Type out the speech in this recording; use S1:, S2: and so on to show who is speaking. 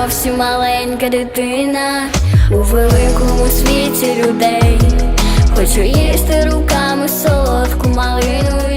S1: зовсім маленька дитина у великому світі людей. Хочу їсти руками солодку малину.